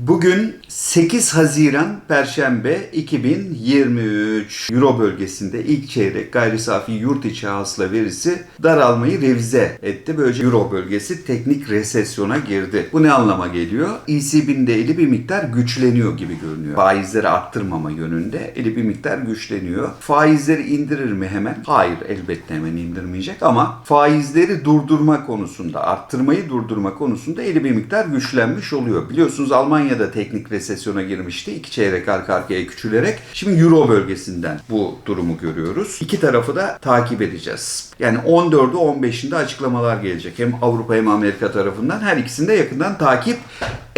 Bugün 8 Haziran Perşembe 2023 Euro bölgesinde ilk çeyrek gayri safi yurt içi hasıla verisi daralmayı revize etti. Böylece Euro bölgesi teknik resesyona girdi. Bu ne anlama geliyor? ECB'nin de eli bir miktar güçleniyor gibi görünüyor. Faizleri arttırmama yönünde eli bir miktar güçleniyor. Faizleri indirir mi hemen? Hayır elbette hemen indirmeyecek ama faizleri durdurma konusunda, arttırmayı durdurma konusunda eli bir miktar güçlenmiş oluyor. Biliyorsunuz Almanya'da teknik resesyona girmişti. İki çeyrek arka arkaya küçülerek. Şimdi Euro bölgesinden bu durumu görüyoruz. İki tarafı da takip edeceğiz. Yani 14'ü 15'inde açıklamalar gelecek. Hem Avrupa hem Amerika tarafından her ikisini de yakından takip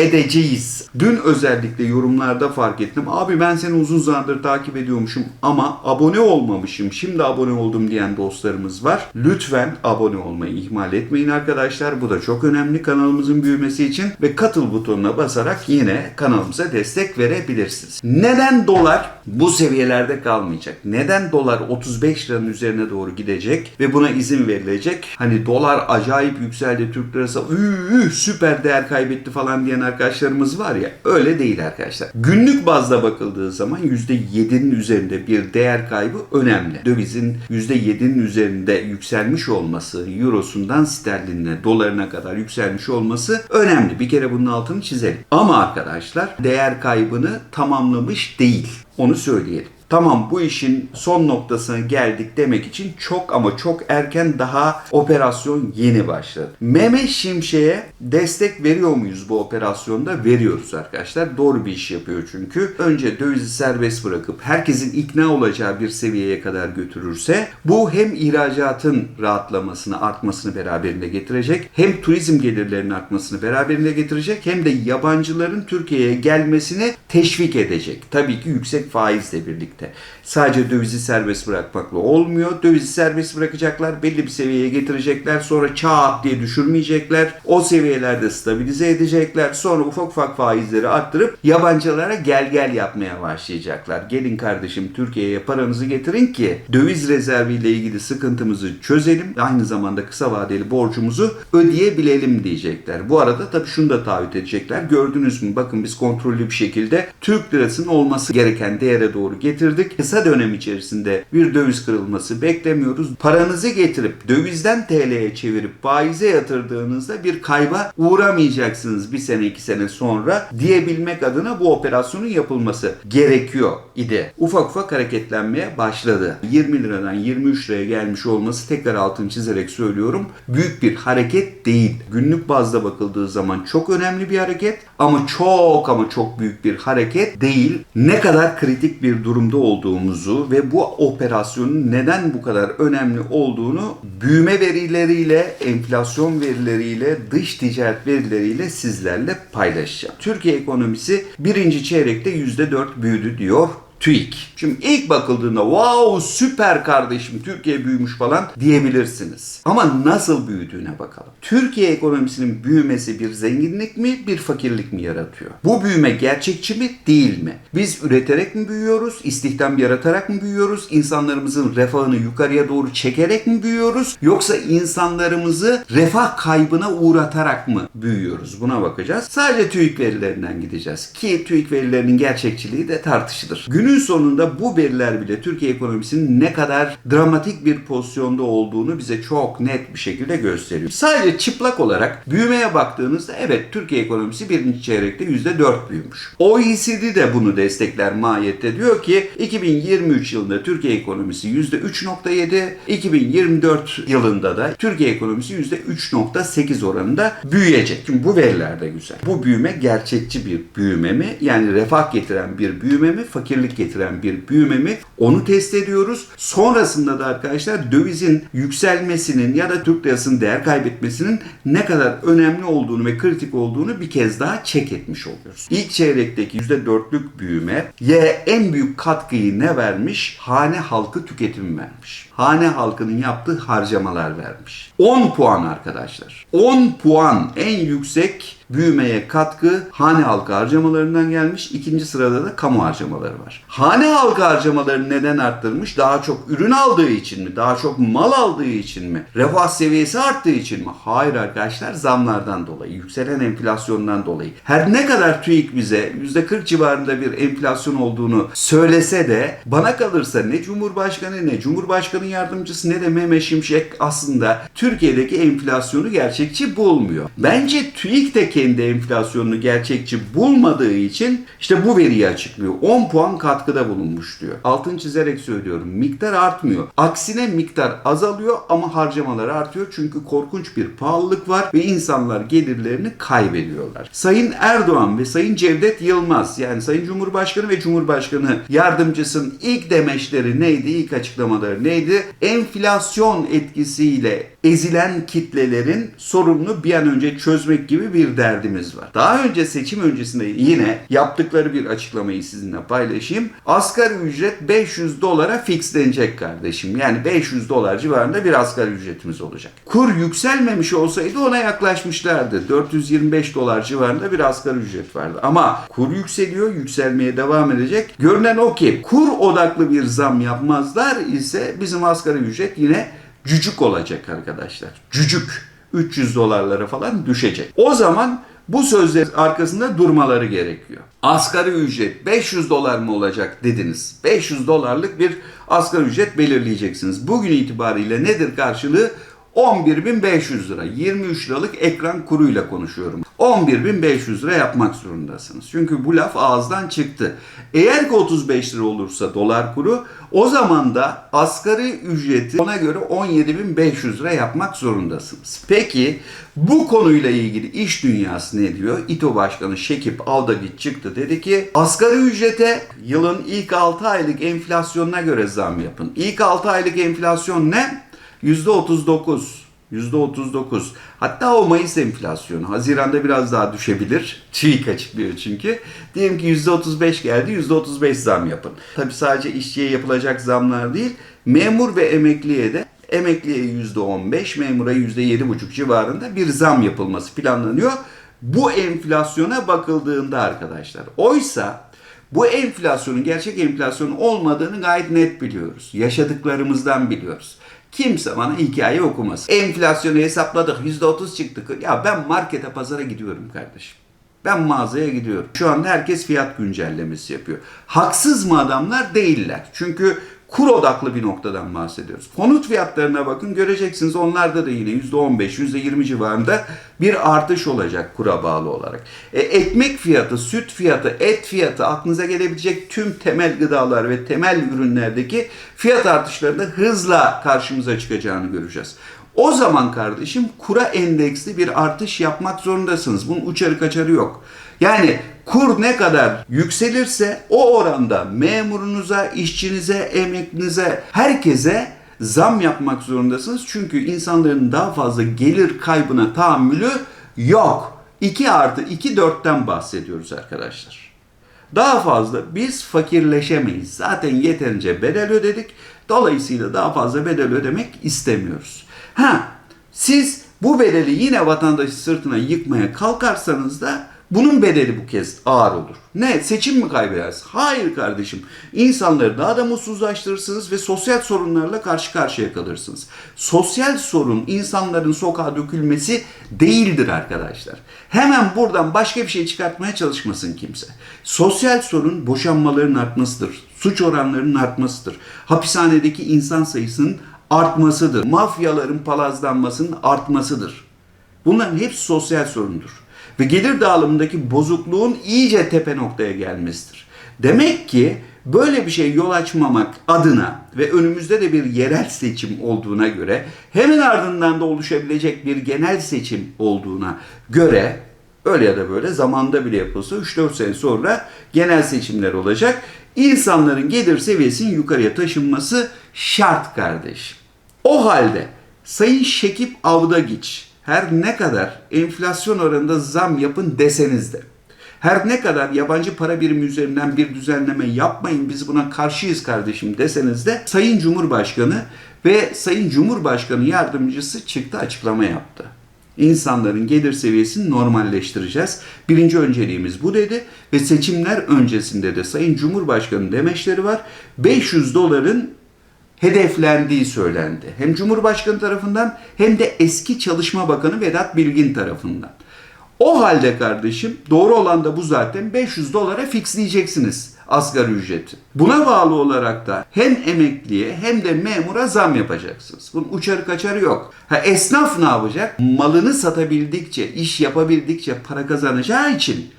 edeceğiz. Dün özellikle yorumlarda fark ettim. Abi ben seni uzun zamandır takip ediyormuşum ama abone olmamışım. Şimdi abone oldum diyen dostlarımız var. Lütfen abone olmayı ihmal etmeyin arkadaşlar. Bu da çok önemli kanalımızın büyümesi için ve katıl butonuna basarak yine kanalımıza destek verebilirsiniz. Neden dolar bu seviyelerde kalmayacak? Neden dolar 35 liranın üzerine doğru gidecek ve buna izin verilecek? Hani dolar acayip yükseldi Türk lirası üü, süper değer kaybetti falan diyen arkadaşlarımız var ya öyle değil arkadaşlar. Günlük bazda bakıldığı zaman %7'nin üzerinde bir değer kaybı önemli. Dövizin %7'nin üzerinde yükselmiş olması, eurosundan sterlinine, dolarına kadar yükselmiş olması önemli. Bir kere bunun altını çizelim. Ama arkadaşlar değer kaybını tamamlamış değil. Onu söyleyelim. Tamam bu işin son noktasına geldik demek için çok ama çok erken daha operasyon yeni başladı. Mehmet Şimşek'e destek veriyor muyuz bu operasyonda? Veriyoruz arkadaşlar. Doğru bir iş yapıyor çünkü. Önce dövizi serbest bırakıp herkesin ikna olacağı bir seviyeye kadar götürürse bu hem ihracatın rahatlamasını, artmasını beraberinde getirecek hem turizm gelirlerinin artmasını beraberinde getirecek hem de yabancıların Türkiye'ye gelmesini teşvik edecek. Tabii ki yüksek faizle birlikte. Sadece dövizi serbest bırakmakla olmuyor. Dövizi serbest bırakacaklar, belli bir seviyeye getirecekler. Sonra çat diye düşürmeyecekler. O seviyelerde stabilize edecekler. Sonra ufak ufak faizleri arttırıp yabancılara gel gel yapmaya başlayacaklar. Gelin kardeşim Türkiye'ye paranızı getirin ki döviz rezerviyle ilgili sıkıntımızı çözelim. Aynı zamanda kısa vadeli borcumuzu ödeyebilelim diyecekler. Bu arada tabii şunu da taahhüt edecekler. Gördünüz mü? Bakın biz kontrollü bir şekilde Türk lirasının olması gereken değere doğru getirdik. Kısa dönem içerisinde bir döviz kırılması beklemiyoruz. Paranızı getirip dövizden TL'ye çevirip faize yatırdığınızda bir kayba uğramayacaksınız bir sene iki sene sonra diyebilmek adına bu operasyonun yapılması gerekiyor idi. Ufak ufak hareketlenmeye başladı. 20 liradan 23 liraya gelmiş olması tekrar altını çizerek söylüyorum. Büyük bir hareket değil. Günlük bazda bakıldığı zaman çok önemli bir hareket ama çok ama çok büyük bir hareket değil. Ne kadar kritik bir durumda olduğumuzu ve bu operasyonun neden bu kadar önemli olduğunu büyüme verileriyle, enflasyon verileriyle, dış ticaret verileriyle sizlerle paylaşacağım. Türkiye ekonomisi birinci çeyrekte %4 büyüdü diyor TÜİK. Şimdi ilk bakıldığında wow süper kardeşim Türkiye büyümüş falan diyebilirsiniz. Ama nasıl büyüdüğüne bakalım. Türkiye ekonomisinin büyümesi bir zenginlik mi bir fakirlik mi yaratıyor? Bu büyüme gerçekçi mi değil mi? Biz üreterek mi büyüyoruz? İstihdam yaratarak mı büyüyoruz? İnsanlarımızın refahını yukarıya doğru çekerek mi büyüyoruz? Yoksa insanlarımızı refah kaybına uğratarak mı büyüyoruz? Buna bakacağız. Sadece TÜİK verilerinden gideceğiz. Ki TÜİK verilerinin gerçekçiliği de tartışılır. Günün sonunda bu veriler bile Türkiye ekonomisinin ne kadar dramatik bir pozisyonda olduğunu bize çok net bir şekilde gösteriyor. Sadece çıplak olarak büyümeye baktığınızda evet Türkiye ekonomisi birinci çeyrekte %4 büyümüş. OECD de bunu destekler mahiyette diyor ki 2023 yılında Türkiye ekonomisi %3.7, 2024 yılında da Türkiye ekonomisi %3.8 oranında büyüyecek. Şimdi bu veriler de güzel. Bu büyüme gerçekçi bir büyüme mi? Yani refah getiren bir büyüme mi? Fakirlik getiren bir büyüme mi? Onu test ediyoruz. Sonrasında da arkadaşlar dövizin yükselmesinin ya da Türk lirasının değer kaybetmesinin ne kadar önemli olduğunu ve kritik olduğunu bir kez daha çek etmiş oluyoruz. İlk çeyrekteki %4'lük büyüme ye en büyük katkıyı ne vermiş? Hane halkı tüketimi vermiş. Hane halkının yaptığı harcamalar vermiş. 10 puan arkadaşlar. 10 puan en yüksek büyümeye katkı hane halkı harcamalarından gelmiş. İkinci sırada da kamu harcamaları var. Hane halkı harcamaları neden arttırmış? Daha çok ürün aldığı için mi? Daha çok mal aldığı için mi? Refah seviyesi arttığı için mi? Hayır arkadaşlar zamlardan dolayı, yükselen enflasyondan dolayı. Her ne kadar TÜİK bize %40 civarında bir enflasyon olduğunu söylese de bana kalırsa ne Cumhurbaşkanı ne Cumhurbaşkanı yardımcısı ne de Mehmet Şimşek aslında Türkiye'deki enflasyonu gerçekçi bulmuyor. Bence TÜİK de kendi enflasyonunu gerçekçi bulmadığı için işte bu veriyi açıklıyor. 10 puan katkıda bulunmuş diyor. Altını çizerek söylüyorum. Miktar artmıyor. Aksine miktar azalıyor ama harcamalar artıyor. Çünkü korkunç bir pahalılık var ve insanlar gelirlerini kaybediyorlar. Sayın Erdoğan ve Sayın Cevdet Yılmaz yani Sayın Cumhurbaşkanı ve Cumhurbaşkanı yardımcısının ilk demeçleri neydi? İlk açıklamaları neydi? Enflasyon etkisiyle ezilen kitlelerin sorununu bir an önce çözmek gibi bir derdimiz var. Daha önce seçim öncesinde yine yaptıkları bir açıklamayı sizinle paylaşayım. Asgari ücret 500 dolara fixlenecek kardeşim. Yani 500 dolar civarında bir asgari ücretimiz olacak. Kur yükselmemiş olsaydı ona yaklaşmışlardı. 425 dolar civarında bir asgari ücret vardı. Ama kur yükseliyor, yükselmeye devam edecek. Görünen o ki kur odaklı bir zam yapmazlar ise bizim asgari ücret yine cücük olacak arkadaşlar. Cücük. 300 dolarlara falan düşecek. O zaman bu sözlerin arkasında durmaları gerekiyor. Asgari ücret 500 dolar mı olacak dediniz. 500 dolarlık bir asgari ücret belirleyeceksiniz. Bugün itibariyle nedir karşılığı? 11.500 lira. 23 liralık ekran kuruyla konuşuyorum. 11.500 lira yapmak zorundasınız. Çünkü bu laf ağızdan çıktı. Eğer ki 35 lira olursa dolar kuru o zaman da asgari ücreti ona göre 17.500 lira yapmak zorundasınız. Peki bu konuyla ilgili iş dünyası ne diyor? İTO Başkanı Şekip Aldagit çıktı dedi ki asgari ücrete yılın ilk 6 aylık enflasyonuna göre zam yapın. İlk 6 aylık enflasyon ne? %39. %39. Hatta o Mayıs enflasyonu. Haziranda biraz daha düşebilir. TÜİK açıklıyor çünkü. Diyelim ki %35 geldi. %35 zam yapın. Tabi sadece işçiye yapılacak zamlar değil. Memur ve emekliye de emekliye %15, memura %7,5 civarında bir zam yapılması planlanıyor. Bu enflasyona bakıldığında arkadaşlar. Oysa bu enflasyonun gerçek enflasyon olmadığını gayet net biliyoruz. Yaşadıklarımızdan biliyoruz. Kimse bana hikaye okumasın. Enflasyonu hesapladık %30 çıktı. Ya ben markete pazara gidiyorum kardeşim. Ben mağazaya gidiyorum. Şu anda herkes fiyat güncellemesi yapıyor. Haksız mı adamlar? Değiller. Çünkü kur odaklı bir noktadan bahsediyoruz. Konut fiyatlarına bakın göreceksiniz onlarda da yine %15, %20 civarında bir artış olacak kura bağlı olarak. E, ekmek fiyatı, süt fiyatı, et fiyatı aklınıza gelebilecek tüm temel gıdalar ve temel ürünlerdeki fiyat artışlarında hızla karşımıza çıkacağını göreceğiz. O zaman kardeşim kura endeksli bir artış yapmak zorundasınız. Bunun uçarı kaçarı yok. Yani kur ne kadar yükselirse o oranda memurunuza, işçinize, emeklinize, herkese zam yapmak zorundasınız. Çünkü insanların daha fazla gelir kaybına tahammülü yok. 2 artı 2 4'ten bahsediyoruz arkadaşlar. Daha fazla biz fakirleşemeyiz. Zaten yeterince bedel ödedik. Dolayısıyla daha fazla bedel ödemek istemiyoruz. Ha, siz bu bedeli yine vatandaşı sırtına yıkmaya kalkarsanız da bunun bedeli bu kez ağır olur. Ne? Seçim mi kaybedersiniz? Hayır kardeşim. İnsanları daha da mutsuzlaştırırsınız ve sosyal sorunlarla karşı karşıya kalırsınız. Sosyal sorun insanların sokağa dökülmesi değildir arkadaşlar. Hemen buradan başka bir şey çıkartmaya çalışmasın kimse. Sosyal sorun boşanmaların artmasıdır. Suç oranlarının artmasıdır. Hapishanedeki insan sayısının artmasıdır. Mafyaların palazlanmasının artmasıdır. Bunların hepsi sosyal sorundur. Ve gelir dağılımındaki bozukluğun iyice tepe noktaya gelmesidir. Demek ki böyle bir şey yol açmamak adına ve önümüzde de bir yerel seçim olduğuna göre hemen ardından da oluşabilecek bir genel seçim olduğuna göre öyle ya da böyle zamanda bile yapılsa 3-4 sene sonra genel seçimler olacak. İnsanların gelir seviyesinin yukarıya taşınması şart kardeşim. O halde Sayın Şekip Avdagiç her ne kadar enflasyon oranında zam yapın deseniz de her ne kadar yabancı para birimi üzerinden bir düzenleme yapmayın biz buna karşıyız kardeşim deseniz de Sayın Cumhurbaşkanı ve Sayın Cumhurbaşkanı yardımcısı çıktı açıklama yaptı. İnsanların gelir seviyesini normalleştireceğiz. Birinci önceliğimiz bu dedi ve seçimler öncesinde de Sayın Cumhurbaşkanı demeçleri var. 500 doların hedeflendiği söylendi. Hem Cumhurbaşkanı tarafından hem de eski Çalışma Bakanı Vedat Bilgin tarafından. O halde kardeşim doğru olan da bu zaten 500 dolara fixleyeceksiniz asgari ücreti. Buna bağlı olarak da hem emekliye hem de memura zam yapacaksınız. Bunun uçarı kaçarı yok. Ha, esnaf ne yapacak? Malını satabildikçe, iş yapabildikçe para kazanacağı için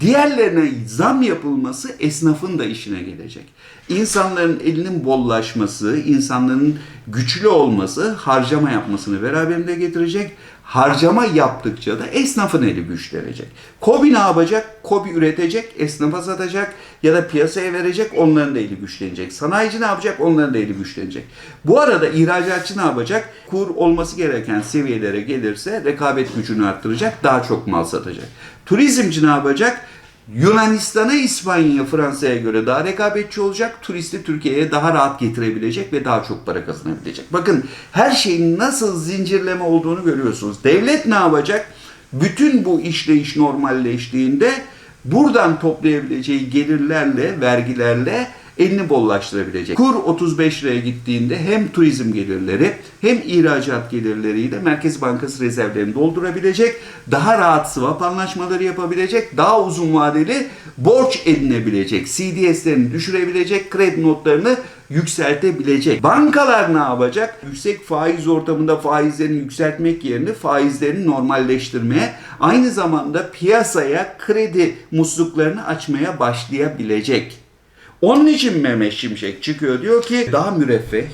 diğerlerine zam yapılması esnafın da işine gelecek. İnsanların elinin bollaşması, insanların güçlü olması harcama yapmasını beraberinde getirecek. Harcama yaptıkça da esnafın eli güçlenecek. KOBİ ne yapacak? KOBİ üretecek, esnafa satacak ya da piyasaya verecek, onların da eli güçlenecek. Sanayici ne yapacak? Onların da eli güçlenecek. Bu arada ihracatçı ne yapacak? Kur olması gereken seviyelere gelirse rekabet gücünü arttıracak, daha çok mal satacak. Turizmci ne yapacak? Yunanistan'a, İspanya'ya, Fransa'ya göre daha rekabetçi olacak. Turisti Türkiye'ye daha rahat getirebilecek ve daha çok para kazanabilecek. Bakın her şeyin nasıl zincirleme olduğunu görüyorsunuz. Devlet ne yapacak? Bütün bu işleyiş normalleştiğinde buradan toplayabileceği gelirlerle, vergilerle elini bollaştırabilecek. Kur 35 liraya gittiğinde hem turizm gelirleri hem ihracat gelirleriyle Merkez Bankası rezervlerini doldurabilecek, daha rahat swap anlaşmaları yapabilecek, daha uzun vadeli borç edinebilecek, CDS'lerini düşürebilecek, kredi notlarını yükseltebilecek. Bankalar ne yapacak? Yüksek faiz ortamında faizlerini yükseltmek yerine faizlerini normalleştirmeye, aynı zamanda piyasaya kredi musluklarını açmaya başlayabilecek. Onun için Mehmet Şimşek çıkıyor diyor ki daha müreffeh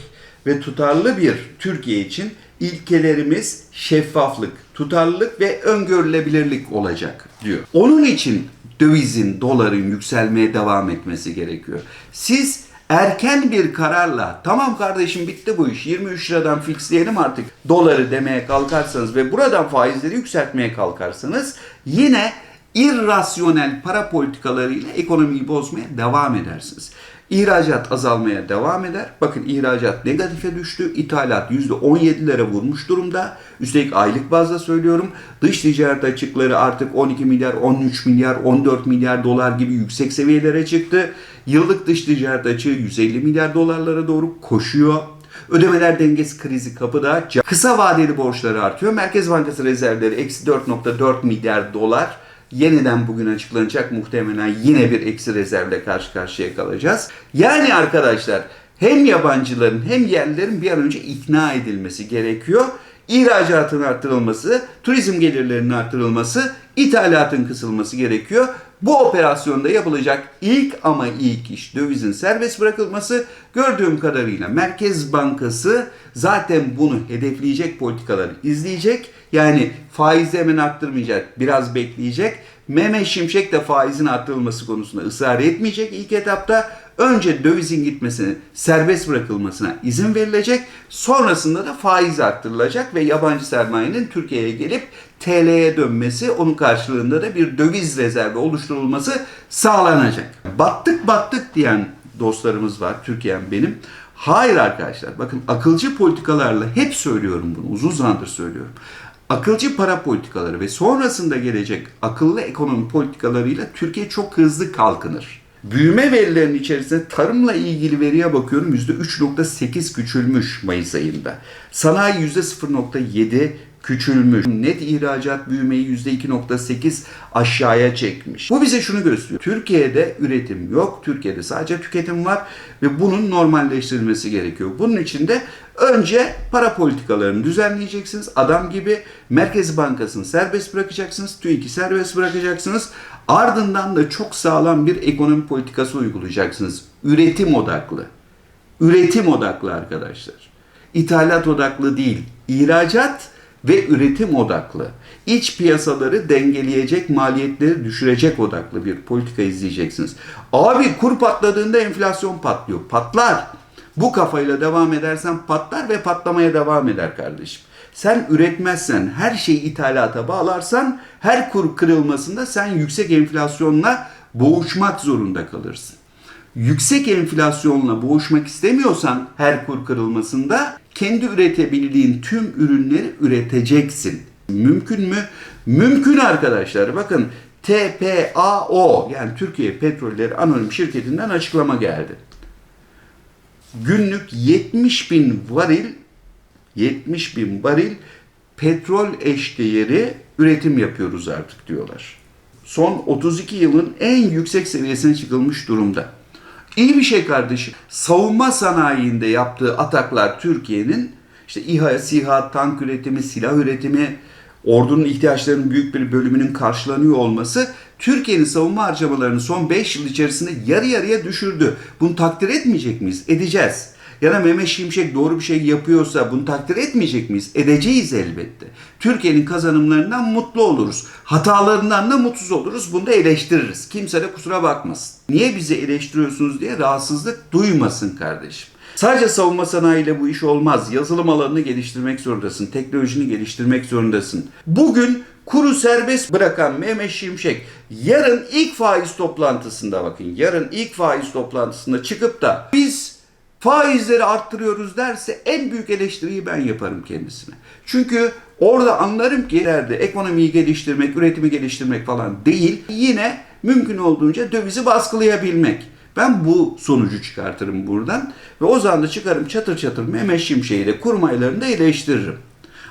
ve tutarlı bir Türkiye için ilkelerimiz şeffaflık, tutarlılık ve öngörülebilirlik olacak diyor. Onun için dövizin, doların yükselmeye devam etmesi gerekiyor. Siz erken bir kararla tamam kardeşim bitti bu iş 23 liradan fixleyelim artık doları demeye kalkarsanız ve buradan faizleri yükseltmeye kalkarsanız yine irrasyonel para politikalarıyla ekonomiyi bozmaya devam edersiniz. İhracat azalmaya devam eder. Bakın ihracat negatife düştü. İthalat %17'lere vurmuş durumda. Üstelik aylık bazda söylüyorum. Dış ticaret açıkları artık 12 milyar, 13 milyar, 14 milyar dolar gibi yüksek seviyelere çıktı. Yıllık dış ticaret açığı 150 milyar dolarlara doğru koşuyor. Ödemeler dengesi krizi kapıda. Kısa vadeli borçları artıyor. Merkez Bankası rezervleri eksi 4.4 milyar dolar yeniden bugün açıklanacak muhtemelen yine bir eksi rezervle karşı karşıya kalacağız. Yani arkadaşlar hem yabancıların hem yerlilerin bir an önce ikna edilmesi gerekiyor. İhracatın arttırılması, turizm gelirlerinin arttırılması, ithalatın kısılması gerekiyor. Bu operasyonda yapılacak ilk ama ilk iş dövizin serbest bırakılması. Gördüğüm kadarıyla Merkez Bankası zaten bunu hedefleyecek politikaları izleyecek. Yani faizi hemen arttırmayacak, biraz bekleyecek. Mehmet Şimşek de faizin arttırılması konusunda ısrar etmeyecek ilk etapta. Önce dövizin gitmesine, serbest bırakılmasına izin verilecek. Sonrasında da faiz arttırılacak ve yabancı sermayenin Türkiye'ye gelip TL'ye dönmesi, onun karşılığında da bir döviz rezervi oluşturulması sağlanacak. Battık battık diyen dostlarımız var, Türkiye'm benim. Hayır arkadaşlar, bakın akılcı politikalarla hep söylüyorum bunu, uzun zamandır söylüyorum. Akılcı para politikaları ve sonrasında gelecek akıllı ekonomi politikalarıyla Türkiye çok hızlı kalkınır. Büyüme verilerinin içerisinde tarımla ilgili veriye bakıyorum %3.8 küçülmüş Mayıs ayında. Sanayi %0.7 küçülmüş. Net ihracat büyümeyi %2.8 aşağıya çekmiş. Bu bize şunu gösteriyor. Türkiye'de üretim yok. Türkiye'de sadece tüketim var ve bunun normalleştirilmesi gerekiyor. Bunun için de önce para politikalarını düzenleyeceksiniz. Adam gibi Merkez Bankası'nı serbest bırakacaksınız. TÜİK'i serbest bırakacaksınız. Ardından da çok sağlam bir ekonomi politikası uygulayacaksınız. Üretim odaklı. Üretim odaklı arkadaşlar. İthalat odaklı değil. İhracat ve üretim odaklı. İç piyasaları dengeleyecek, maliyetleri düşürecek odaklı bir politika izleyeceksiniz. Abi kur patladığında enflasyon patlıyor. Patlar. Bu kafayla devam edersen patlar ve patlamaya devam eder kardeşim. Sen üretmezsen, her şeyi ithalata bağlarsan her kur kırılmasında sen yüksek enflasyonla boğuşmak zorunda kalırsın. Yüksek enflasyonla boğuşmak istemiyorsan her kur kırılmasında kendi üretebildiğin tüm ürünleri üreteceksin. Mümkün mü? Mümkün arkadaşlar. Bakın TPAO yani Türkiye Petrolleri Anonim Şirketi'nden açıklama geldi. Günlük 70 bin varil 70 bin varil petrol eşdeğeri üretim yapıyoruz artık diyorlar. Son 32 yılın en yüksek seviyesine çıkılmış durumda. İyi bir şey kardeşim. Savunma sanayinde yaptığı ataklar Türkiye'nin işte İHA, SİHA, tank üretimi, silah üretimi, ordunun ihtiyaçlarının büyük bir bölümünün karşılanıyor olması Türkiye'nin savunma harcamalarını son 5 yıl içerisinde yarı yarıya düşürdü. Bunu takdir etmeyecek miyiz? Edeceğiz. Ya da Mehmet Şimşek doğru bir şey yapıyorsa bunu takdir etmeyecek miyiz? Edeceğiz elbette. Türkiye'nin kazanımlarından mutlu oluruz. Hatalarından da mutsuz oluruz. Bunu da eleştiririz. Kimse de kusura bakmasın. Niye bizi eleştiriyorsunuz diye rahatsızlık duymasın kardeşim. Sadece savunma sanayiyle bu iş olmaz. Yazılım alanını geliştirmek zorundasın. Teknolojini geliştirmek zorundasın. Bugün kuru serbest bırakan Mehmet Şimşek yarın ilk faiz toplantısında bakın yarın ilk faiz toplantısında çıkıp da biz faizleri arttırıyoruz derse en büyük eleştiriyi ben yaparım kendisine. Çünkü orada anlarım ki ileride ekonomiyi geliştirmek, üretimi geliştirmek falan değil. Yine mümkün olduğunca dövizi baskılayabilmek. Ben bu sonucu çıkartırım buradan ve o zaman da çıkarım çatır çatır Mehmet Şimşek'i de kurmaylarını da eleştiririm.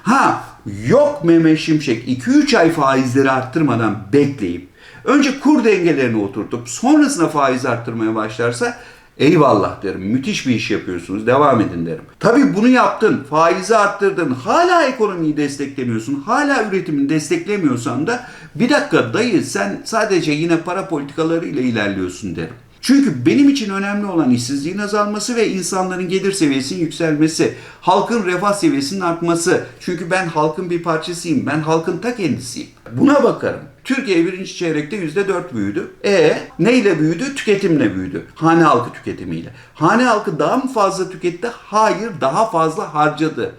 Ha yok Mehmet Şimşek 2-3 ay faizleri arttırmadan bekleyip önce kur dengelerini oturtup sonrasında faiz arttırmaya başlarsa eyvallah derim. Müthiş bir iş yapıyorsunuz. Devam edin derim. Tabii bunu yaptın. Faizi arttırdın. Hala ekonomiyi desteklemiyorsun. Hala üretimini desteklemiyorsan da bir dakika dayı sen sadece yine para politikalarıyla ilerliyorsun derim. Çünkü benim için önemli olan işsizliğin azalması ve insanların gelir seviyesinin yükselmesi, halkın refah seviyesinin artması. Çünkü ben halkın bir parçasıyım, ben halkın ta kendisiyim. Buna bakarım. Türkiye birinci çeyrekte yüzde dört büyüdü. E neyle büyüdü? Tüketimle büyüdü. Hane halkı tüketimiyle. Hane halkı daha mı fazla tüketti? Hayır, daha fazla harcadı.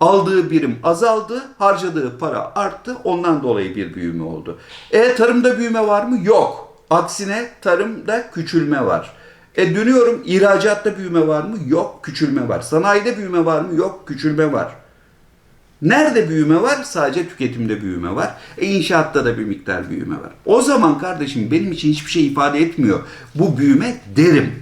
Aldığı birim azaldı, harcadığı para arttı. Ondan dolayı bir büyüme oldu. E tarımda büyüme var mı? Yok. Aksine tarımda küçülme var. E dönüyorum ihracatta büyüme var mı? Yok küçülme var. Sanayide büyüme var mı? Yok küçülme var. Nerede büyüme var? Sadece tüketimde büyüme var. E inşaatta da bir miktar büyüme var. O zaman kardeşim benim için hiçbir şey ifade etmiyor. Bu büyüme derim.